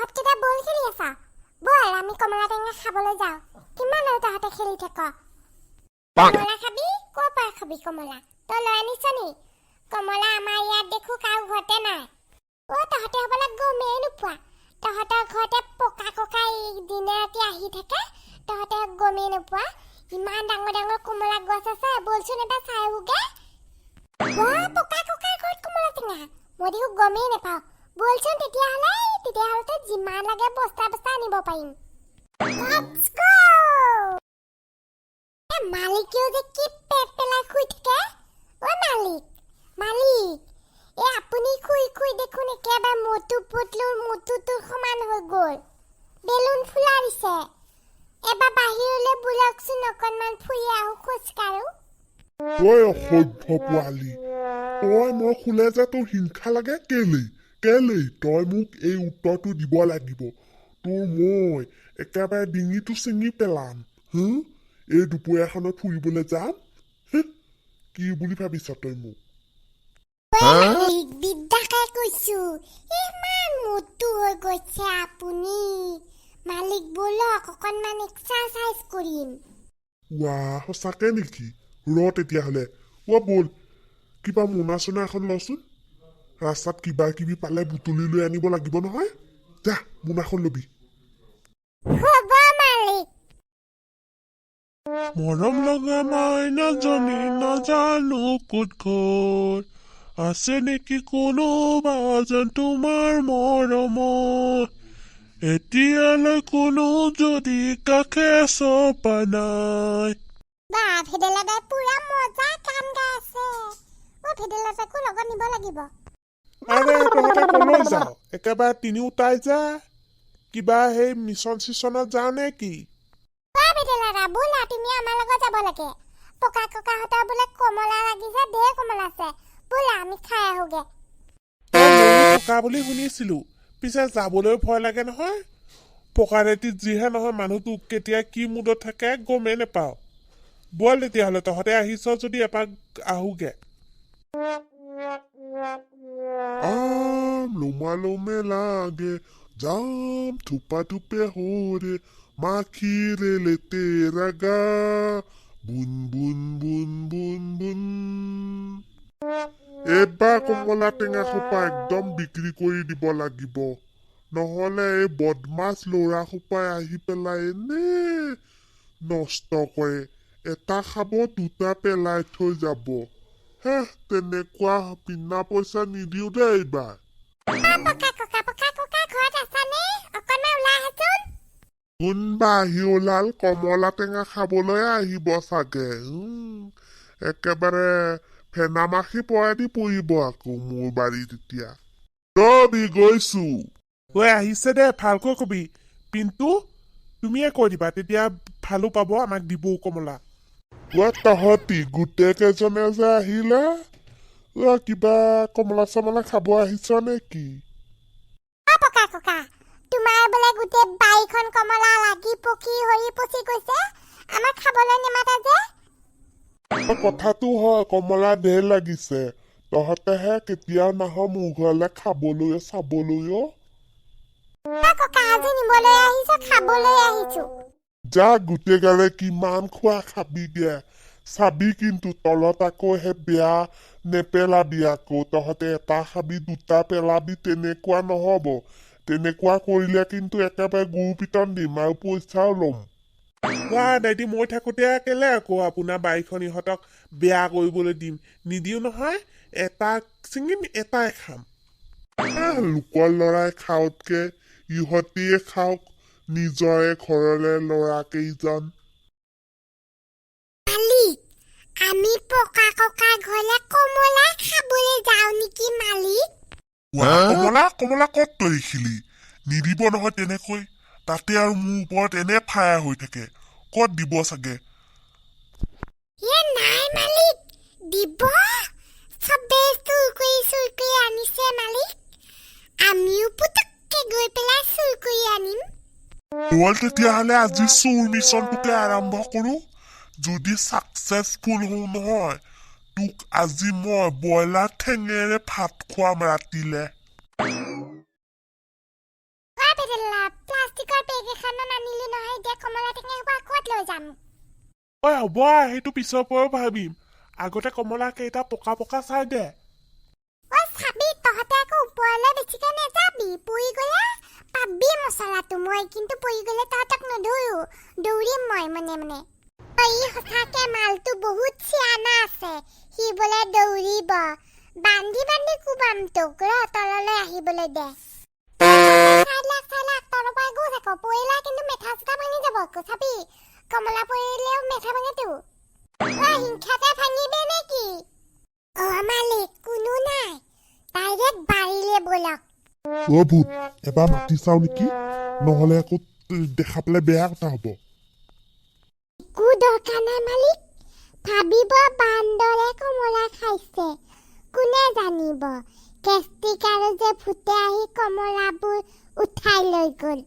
তহঁতকেইটা বল খেলি আছা। বল আমি কমলা টেঙা খাবলৈ যাওঁ। কিমান আৰু তহঁতে খেলি থাক? কমলা খাবি? ক'ৰ পৰা খাবি কমলা? তই লৈ আনিছ নি? কমলা আমাৰ ইয়াত দেখো কাৰো ঘৰতে নাই। অ' তহঁতে হ'বলা গমেই নোপোৱা। তহঁতৰ ঘৰতে পকা ককা দিনে ৰাতি আহি থাকে। তহঁতে গমেই নোপোৱা। ইমান ডাঙৰ ডাঙৰ কমলা গছ আছে বলচোন এবাৰ চাই আহোগে। ৱাহ পকা ককাৰ ঘৰত কমলা টেঙা। মই দেখো গমেই নাপাওঁ। বলচোন তেতিয়াহ'লে। তেতিয়াহ'লে যিমান লাগে বস্তা বস্তা আনিব পাৰিম মালিকেও যে কি পেট পেলাই শুই থাকে অ' মালিক মালিক এ আপুনি শুই শুই দেখোন একেবাৰে মটু পুতলুৰ মটুটোৰ সমান হৈ গ'ল বেলুন ফুলা দিছে এবাৰ বাহিৰলৈ বোলকচোন অকণমান ফুৰি আহোঁ খোজকাঢ়ো তই অসভ্য পোৱালি তই মই শুলে যে তোৰ হিংসা লাগে কেলেই কেলেই তই মোক এই উত্তৰটো দিব লাগিব তোৰ মই একেবাৰে ডিঙিটো ছিঙি পেলাম হুম এই দুপৰীয়াখনত ফুৰিবলৈ যাম হে কি বুলি ভাবিছ তই মোক মালিক বিদ্যাকে কৈছো ইমান মোটু হৈ গৈছে আপুনি মালিক বলক অকণমান এক্সাৰচাইজ কৰিম ৱাহ সঁচাকে নেকি ৰ তেতিয়াহ'লে ৱা ব'ল কিবা মোনা চোনা এখন লচোন ৰাস্তাত কিবা কিবি পালে বুটলি লৈ আনিব লাগিব নহয়। যা মোনাখন ল'বি। মৰম লগা মাইনাজনী নাজানো ক'ত ঘৰ আছে নেকি কোনোবা যেন তোমাৰ মৰমত? এতিয়ালৈ কোনো যদি কাষে চপা নাই। বা ভেদেলাদাই পুৰা মজা গান গাই আছে। অ' ভেদেলাদাকো লগত নিব লাগিব। আৰে তহঁতে কলৈ যাওঁ একেবাৰে তিনিওটাই যা কিবা সেই মিছন চিছনত যাওঁ নে কি অ' ভেদেলাদা ব'লা তুমি আমাৰ লগত যাব লাগে পকা ককাহঁতৰ বোলে কমলা লাগিছে ঢেৰ কমলা আছে ব'লা আমি খাই আহোগে তই ময়ো পকা বুলি শুনিছিলো পিছে যাবলৈ ভয় লাগে নহয় পকা ৰেতিত যিহে নহয় মানুহটো কেতিয়া কি মুডত থাকে গমেই নেপাওঁ বল তেতিয়াহ'লে তহঁতে আহিছ যদি এপাক আহোগে আম লোমা লোমে লাগে জাম থোপা থোপে হৰে মাখিৰে লেতে ৰাগা বুন বুন বুন বুন বুন এইবাৰ কমলা টেঙা সোপা একদম বিক্ৰী কৰি দিব লাগিব নহ'লে এই বদমাছ ল'ৰা সোপাই আহি পেলাই এনে নষ্ট কৰে এটা খাব দুটা পেলাই থৈ যাব হে তেনেকুৱা বিনা পইচা নিদিওঁ দেই এইবাৰ কোনবা আহি ওলাল কমলা টেঙা খাবলৈ আহিব চাগে উম, একেবাৰে ফেনা মাখি পৰাই দি পৰিব আকৌ মোৰ বাৰী তেতিয়া ৰবি গৈছো ঐ আহিছে দে ভালকৈ কবি পিন্তু তুমিয়ে কৈ দিবা তেতিয়া ভালো পাব আমাক দিবও কমলা ৱা তহঁতি গোটেই কেইজনে যে আহিলে ৱা কিবা কমলা চমলা খাব আহিছ নেকি অ' পকা ককা তোমাৰ বোলে গোটেই বাৰীখন কমলা লাগি পকি সৰি পচি গৈছে আমাক খাবলৈ নেমাতা যে কথাটো হয় কমলা ঢেৰ লাগিছে তহঁতেহে কেতিয়াও নাহ মোৰ ঘৰলে খাবলৈ চাবলৈ অ অ' ককা আজি নিবলৈ আহিছো খাবলৈ আহিছো যা গোটেই গালে কিমান খোৱা খাবিগে চাবি কিন্তু তলত আকৌ সেই বেয়া নেপেলাবি আকৌ তহঁতে এটা খাবি দুটা পেলাবি তেনেকুৱা নহ'ব তেনেকুৱা কৰিলে কিন্তু একেবাৰে গুৰ পিটন দিম আৰু পইচাও ল'ম কোৱা দাইটি মই থাকোতে কেলে আকৌ আপোনাৰ বাৰীখন ইহঁতক বেয়া কৰিবলৈ দিম নিদিও নহয় এটা ছিঙিম এটাই খাম লোকৰ ল'ৰাই খাওঁতকে ইহঁতিয়ে খাওক নিজৰে ঘৰলে ল'ৰা কেইজন আমি পকা ককা ঘৰলে কমলা খাবলৈ যাওঁ নেকি কমলা কমলা ক'ত তই নিদিব নহয় তেনেকৈ। তাতে আৰু মোৰ ওপৰত এনে ফায়াৰ হৈ থাকে। ক'ত দিব চাগে? এ নাই মালিক দিব। চুৰ কৰি চুৰ কৰি আনিছে। হ'ল তেতিয়াহ'লে আজি চোৰ মিছনটোকে আৰম্ভ কৰোঁ যদি ছাকচেছফুল হওঁ নহয় তোক আজি মই ব্ৰইলাৰ ঠেঙেৰে ভাত খোৱাম ৰাতিলে ঐ হ'ব সেইটো পিছৰ পৰাও ভাবিম আগতে কমলা কেইটা পকা পকা চাই দে তহঁতে আকৌ ওপৰলৈ বেছিকৈ পাবি মচলাটো মই কিন্তু পৰি গ'লে তহঁতক নধৰো দৌৰিম মই মনে মনে ঐ সঁচাকে মালটো বহুত চিয়ানা আছে সি বোলে দৌৰিব বান্ধি বান্ধি কোবাম তোক ৰ তললৈ আহিবলৈ দে কমলা পৰিলেও মেঠা ভাঙেতো হিংসাতে ভাঙিবি নেকি অ মালিক কোনো নাই ডাইৰেক্ট বাৰীলে ব'লক অ ভূত এবাৰ মাতি চাও নেকি? নহলে আকৌ দেখা পেলাই বেয়া কথা হব। একো দৰকাৰ নাই মালিক। ভাবিব বান্দৰে কমলা খাইছে। কোনে জানিব? কেষ্টিক আৰু যে ভূতে আহি কমলাবোৰ উঠাই লৈ গ'ল।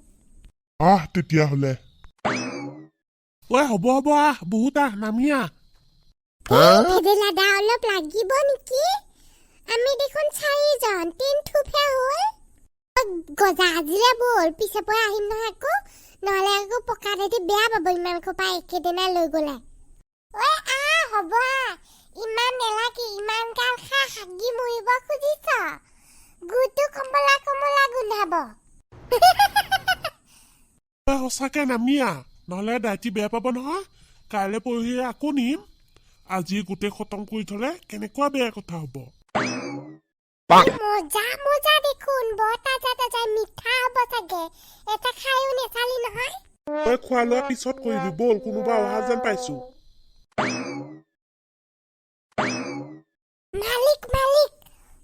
আহ তেতিয়াহলে। ঐ হ'ব হ'ব আহ বহুত আহ নামি আহ। ভেদেলা দা অলপ লাগিব নেকি? আমি দেখোন চাৰিজন তিন থোপহে হ'ল। গজা আজিৰে ব'ল পিছে পৰা আহিম নহয় আকৌ। নহ'লে আকৌ পকা দাঁতি বেয়া পাব ইমান খোপা একেদিনাই লৈ গ'লে। ঐ আহ হ'ব ইমান নেলাগে ইমান গাল খা হাগি মৰিব খুজিছ। গুটো কমলা কমলা গোন্ধাব সঁচাকে নামি আহ নহ'লে দাইটি বেয়া পাব নহয়। কাইলৈ পৰহি আকৌ নিম। আজি গোটেই খতম কৰি থলে কেনেকুৱা বেয়া কথা হ'ব? মজা মজা দেখোন বৰ তাজা তাজা মিঠা হ'ব চাগে। এটা খায়ো নেচালি নহয়? তই খোৱা লোৱা পিছত কৰিবি ব'ল কোনোবা অহা যেন পাইছো। মালিক মালিক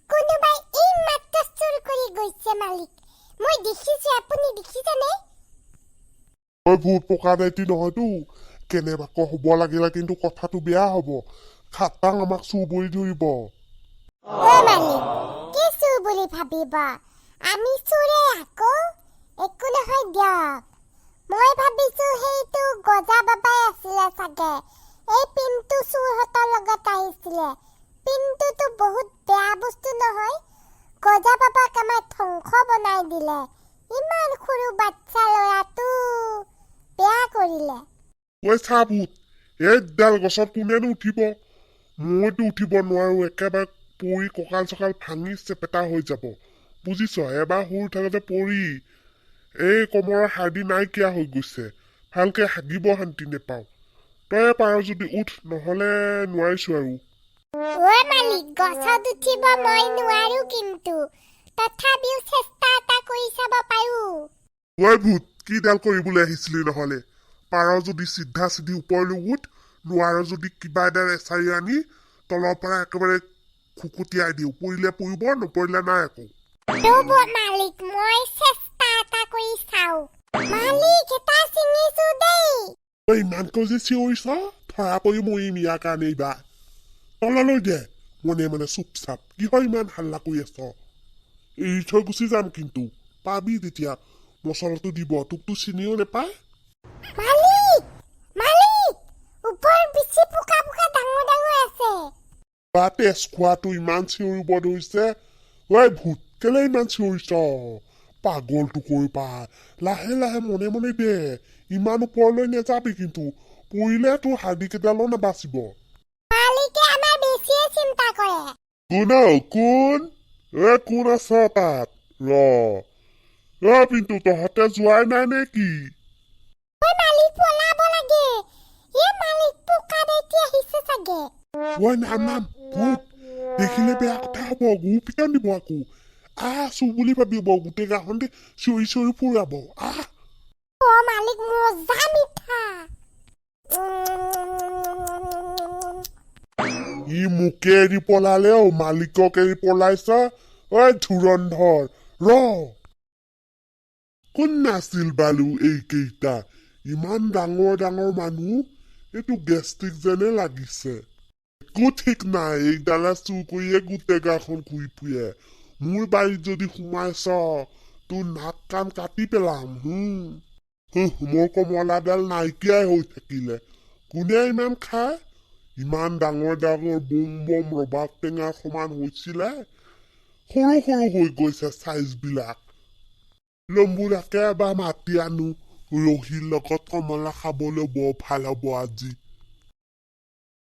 কোনোবাই এই মাত্ৰ চুৰ কৰি গৈছে মালিক। মই দেখিছো আপুনি দেখিছেনে? তই ভূত পকা দায়িত্ব নহয়তো কেনেবাকৈ হ'ব লাগিলে কিন্তু কথাটো বেয়া হ'ব। খাটাং আমাক চুৰ কৰি ধৰিব। বুলি ভাবিব? আমি চুৰে আকৌ? একো নহয় দিয়ক। মই ভাবিছো সেইটো গজা বাবাই আছিলে চাগে। এই পিনটো চুৰহঁতৰ লগত আহিছিলে। পিনটোতো বহুত বেয়া বস্তু নহয়। গজা বাবাক আমাৰ ধ্বংস বনাই দিলে। ইমান সৰু বাচ্চা ল'ৰাটো বেয়া কৰিলে। ঐ চা ভূত এইডাল গছত কোনেনো উঠিব? মইতো উঠিব নোৱাৰো একেবাৰে পৰি কঁকাল চকাল ভাঙি চেপেটা হৈ যাব। বুজিছ এবাৰ সৰু থাকোতে পৰি এই কমৰৰ হাৰ্দি নাইকিয়া হৈ গৈছে। ভালকে হাগিব শান্তি নেপাওঁ। তই পাৰ যদি উঠ নহলে নোৱাৰিছো আৰু। ঐ মালিক গছত উঠিব মই নোৱাৰো কিন্তু। তথাপিও চেষ্টা এটা কৰি চাব পাৰো। ঐ ভূত কিডাল কৰিবলৈ আহিছিলি নহলে? পাৰ যদি চিধা চিধি ওপৰলৈ উঠ নোৱাৰ যদি কিবা এডাল এচাৰি আনি তলৰ পৰা একেবাৰে খুকুটিয়াই দিওঁ পৰিলে পৰিব নপৰিলে নাই আকৌ ৰ'ব মালিক মই চেষ্টা এটা কৰি চাওঁ মালিক এটা ছিঙিছো দেই তই ইমানকৈ যে চিঞৰিছ ধৰা পৰি মৰিম ইয়াৰ কাৰণে এইবাৰ তললৈ দে মনে মনে চুপচাপ কিহৰ ইমান হাল্লা কৰি আছ এৰি থৈ গুচি যাম কিন্তু পাবি তেতিয়া মচলাটো দিব তোকতো চিনিও নেপায় মালিক ওপৰত বেছি পোকা পোকা ডাঙৰ ডাঙৰ আছে বা তেজ খোৱাটো ইমান চিঞৰিব ধৰিছে ঐ ভূত কেলে ইমান চিঞৰিছ পাগলটো কৈ পাই লাহে লাহে মনে মনে দে ইমান ওপৰলৈ নেযাবি কিন্তু পৰিলে তোৰ হাৰ্দি কেইডালো নাবাচিব কৰে কোন এ কোন আছ তাত ৰ পিন্টু তহঁতে যোৱাই নাই নে কি ঐ মালিক পলাব লাগে এই মালিক পোকা দেখি আহিছে চাগে ঐ নাম নাম ভূত দেখিলে বেয়া কথা হব গু পিটন দিব আকৌ আহ চু বুলি ভাবিব গোটেই গাঁওখনতে চিঞৰি চিঞৰি ফুৰাব আহ অ মালিক মজা মিঠা ই মোকে এৰি পলালে অ মালিকক এৰি পলাইছ ঐ ধুৰন্ধৰ ৰ কোন নাছিল বালু এইকেইটা ইমান ডাঙৰ ডাঙৰ মানুহ এইটো গেষ্টিক যেনে লাগিছে ঠিক নাই এইডালে চুৰ কৰিয়ে গোটেই গাঁওখন ঘূৰি ফুৰে। মোৰ বাৰীত যদি সোমাইছ তোৰ নাক কাণ কাটি পেলাম হুম। মোৰ কমলাডাল নাইকিয়াই হৈ থাকিলে। কোনে ইমান খায়? ইমান ডাঙৰ ডাঙৰ বম বম ৰবাব টেঙাৰ সমান হৈছিলে। সৰু সৰু হৈ গৈছে চাইজবিলাক। লম্বুৰাকে এবাৰ মাতি আনো। ৰহিৰ লগত কমলা খাবলৈ বৰ ভাল হ'ব আজি।